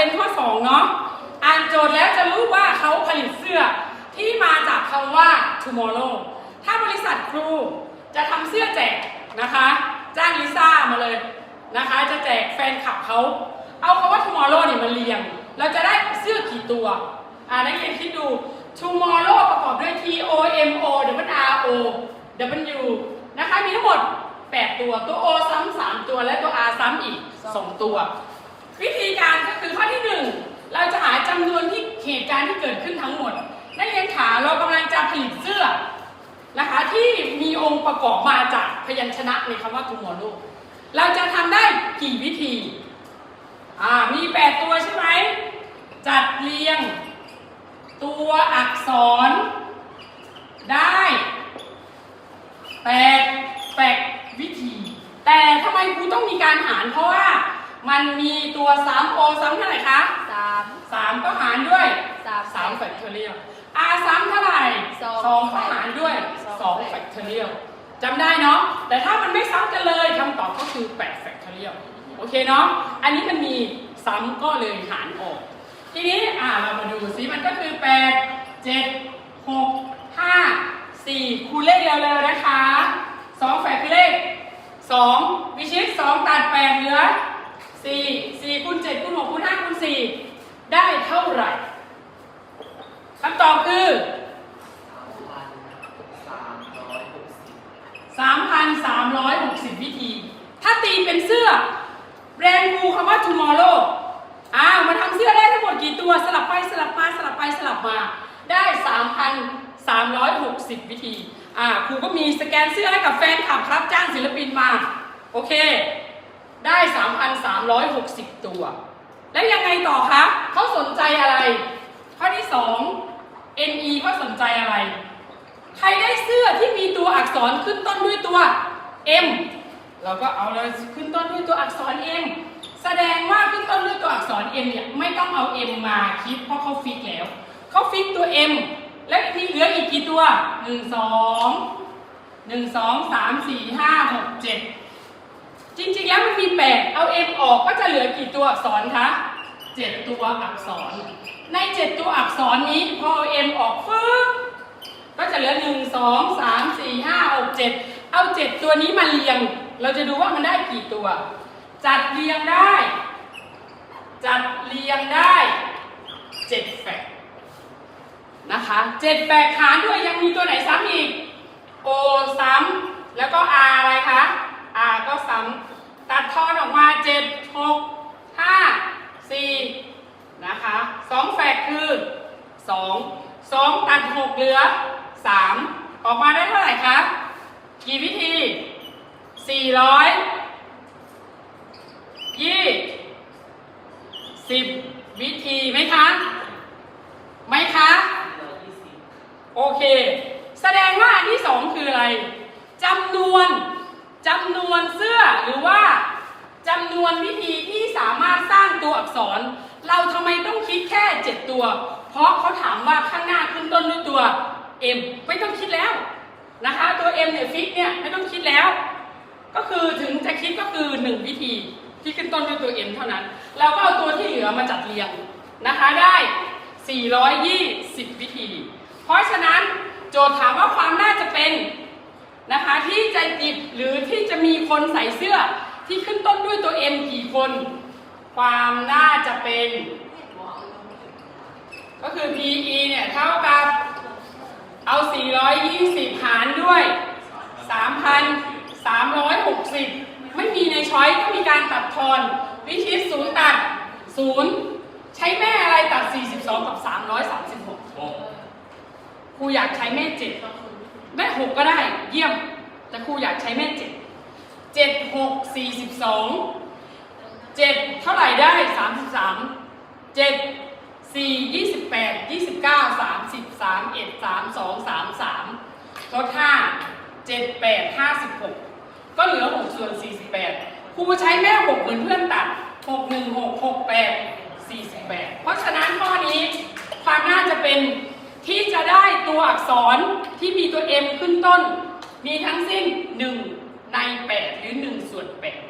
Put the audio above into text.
เป็นข้อสองเนาะอ่านโจทย์แล้วจะรู้ว่าเขาผลิตเสื้อที่มาจากคำว่า tomorrow ถ้าบริษัทครูจะทำเสื้อแจกนะคะจ้างลิซ่ามาเลยนะคะ จะแจกแฟนคลับเขาเอาคำว่า tomorrow เนี่ยมาเรียง เราจะได้เสื้อกี่ตัวอ่านักเรียนคิดดู tomorrow ประกอบด้วย t o m o w r o w นะคะมีทั้งหมด 8 ตัวตัว o ซ้ำ3ตัวและตัว r ซ้ำอีก 2 ตัว วิธีการก็คือข้อที่ 1 เราจะหาจำนวนที่เหตุการณ์ที่เกิดขึ้นทั้งหมด นักเรียนขาเรากำลังจะผลิตเสื้อนะคะที่มีองค์ประกอบมาจากพยัญชนะในคำว่า tomorrow เราจะทำได้กี่วิธีอ่ามี 8 ตัวใช่ไหมจัดเรียง ตัวอักษร ได้แปดแปดวิธี แต่ทำไมครูต้องมีการหารเพราะว่า มันมีตัวซ้ำโอซ้ำเท่าไหร่คะสามสามก็หารด้วยสามสามแฟกทอเรียลอาซ้ำเท่าไหร่สองสองก็หารด้วยสองสองแฟกทอเรียลจำได้เนาะแต่ถ้ามันไม่ซ้ำกันเลยคำตอบก็คือแปดแฟกทอเรียลโอเคเนาะอันนี้มันมีซ้ำก็เลยหารออก ทีนี้อ่าเรามาดูซิมันก็คือแปดเจ็ดหกห้าสี่คูณเลขเร็วๆนะคะสองแฝดคือเลขสองวิชิตสองตัดแปดเหลือ สี่สี่คูณเจ็ดคูณหกคูณห้าคูณสี่ได้เท่าไหร่คำตอบคือ3,360วิธี ถ้าตีเป็นเสื้อ แบรนด์กูคำว่า tomorrow อ้าวมาทำเสื้อได้ทั้งหมดกี่ตัวสลับไปสลับมาสลับไปสลับมา ได้3,360วิธีอ่าครูก็มีสแกนเสื้อให้กับแฟนคลับครับจ้างศิลปินมา โอเค ได้ 3,360 ตัว แล้วยังไงต่อคะเขาสนใจอะไร ข้อที่ 2 NE เขาสนใจอะไร ใครได้เสื้อที่มีตัวอักษรขึ้นต้นด้วยตัว M เราก็เอาเลยขึ้นต้นด้วยตัวอักษร M แสดงว่าขึ้นต้นด้วยตัวอักษร M เนี่ยไม่ต้องเอา M มาคิดเพราะเขาฟิกแล้วเขาฟิกตัว M และมีเหลืออีกกี่ตัว 1 2 1 2 3 4 5 6 7 จริงๆแล้วมันมี8เอา M ออกก็จะเหลือกี่ตัวอักษรคะ7ตัวอักษร ใน7ตัวอักษรนี้พอเอา M ออกฟึ๊บก็จะเหลือ1 2 3 4 5 6 7เอา7ตัวนี้มาเรียง เราจะดูว่ามันได้กี่ตัว จัดเรียงได้ จัดเรียงได้7แฟกนะคะ7แฟกหารด้วยยังมีตัวไหนซ้ำอีก O ซ้ำแล้วก็ R อะไรคะ ก็ซ้ำตัดทอนออกมา 7 6 5 4 นะคะ 2แฟกคือ 2 2 ตัด 6 เหลือ 3 ออกมาได้เท่าไหร่คะกี่วิธี 400ยี่สิบวิธีไหมคะ ไหมคะ โอเค แสดงว่าอันที่สองคืออะไรจำนวนจำนวนเสื้อหรือว่าจำนวนวิธีที่สามารถสร้างตัวอักษร เราทำไมต้องคิ 7ตัว เพราะเขาถามว่าข้างหน้าขึ้นต้นด้วยตัว M ไม่ต้องคิดแล้วนะคะ ตัว M เนี่ยฟิกเนี่ยไม่ต้องคิดแล้ว ก็คือถึงจะคิดก็คือ 1 วิธีที่ขึ้นต้นด้วยตัว M เท่านั้นเราก็เอาตัวที่เหลือมาจัดเรียงนะคะได้ 420 วิธี เพราะฉะนั้นโจทย์ถามว่าความน่าจะเป็นนะคะที่จะหยิบหรือที่จะมีคนใส่เสื้อที่ขึ้นต้นด้วยตัว M กี่คน ความน่าจะเป็น คือ PE เนี่ยเท่ากับเอา 420 หารด้วย 3,360 ไม่มีในช้อยก็มีการตัดทอน วิชิตศูนย์ตัด0ใช้แม่อะไรตัด 42 กับ 336 ครูอยากใช้แม่ 7 แม่ 6 ก็ได้เยี่ยม แต่ครูอยากใช้แม่ 7 7 6 42 7 เท่าไหร่ได้ 33 7 4 28 29 30 31 32 33ลด5 7 8 56ก็เหลือ6ส่วน48ครูใช้แม่6เหมือนเพื่อนตัด6 1 6 6 8 48เพราะฉะนั้นข้อนี้ความน่าจะเป็นที่จะได้ตัวอักษรที่มีตัว M ขึ้นต้น มีทั้งสิ้น 1 ใน 8 หรือ 1 ส่วน 8